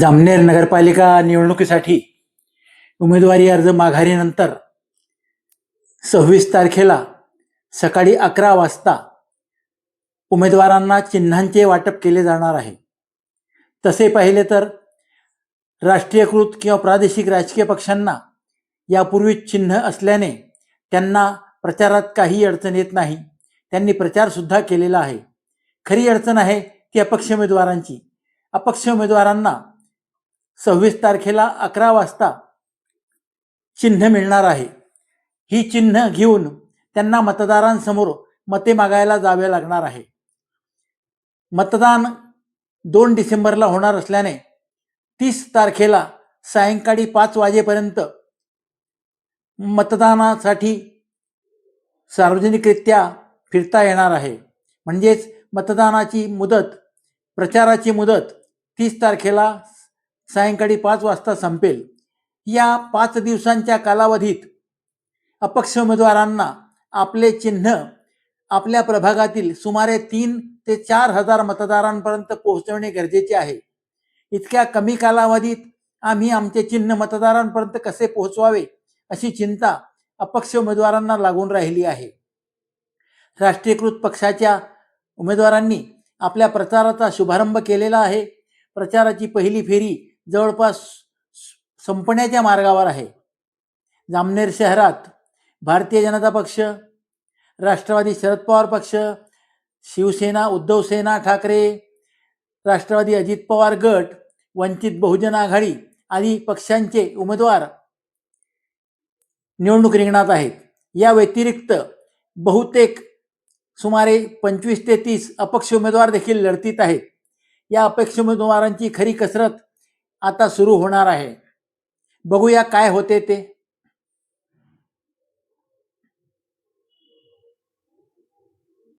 जामनेर नगरपालिका निवडणुकीसाठी उमेदवारी अर्ज माघारीनंतर सव्वीस तारखेला सकाळी अकरा वाजता उमेदवारांना चिन्हांचे वाटप केले जाणार आहे. तसे पाहिले तर राष्ट्रीयकृत किंवा प्रादेशिक राजकीय पक्षांना यापूर्वीच चिन्ह असल्याने त्यांना प्रचारात काही अडचण येत नाही. त्यांनी प्रचारसुद्धा केलेला आहे. खरी अडचण आहे ती अपक्ष उमेदवारांची. अपक्ष उमेदवारांना सव्वीस तारखेला अकरा वाजता चिन्ह मिळणार आहे. ही चिन्ह घेऊन त्यांना मतदारांसमोर मते मागायला जावे लागणार आहे. मतदान दोन डिसेंबरला होणार असल्याने तीस तारखेला सायंकाळी पाच वाजेपर्यंत मतदानासाठी सार्वजनिकरित्या फिरता येणार आहे. म्हणजेच मतदानाची मुदत प्रचाराची मुदत तीस तारखेला सायंकाळी पाच वाजता संपेल. या पाच दिवसांच्या कालावधीत अपक्ष उमेदवारांना आपले चिन्ह आपल्या प्रभागातील सुमारे तीन ते चार हजार मतदारांपर्यंत पोहोचवणे गरजेचे आहे. इतक्या कमी कालावधीत आम्ही आमचे चिन्ह मतदारांपर्यंत कसे पोहोचवावे अशी चिंता अपक्ष उमेदवारांना लागून राहिली आहे. राष्ट्रीयकृत पक्षाच्या उमेदवारांनी आपल्या प्रचाराचा शुभारंभ केलेला आहे. प्रचाराची पहिली फेरी जवळपास संपण्याच्या मार्गावर आहे. जामनेर शहरात भारतीय जनता पक्ष राष्ट्रवादी शरद पवार पक्ष शिवसेना उद्धव सेना ठाकरे राष्ट्रवादी अजित पवार गट वंचित बहुजन आघाडी आदी पक्षांचे उमेदवार निवडणूक रिंगणात आहेत. या व्यतिरिक्त बहुतेक सुमारे पंचवीस ते तीस अपक्ष उमेदवार देखील लढतीत आहेत. या अपक्ष उमेदवारांची खरी कसरत आता सुरू होणार आहे. बघूया काय होते ते.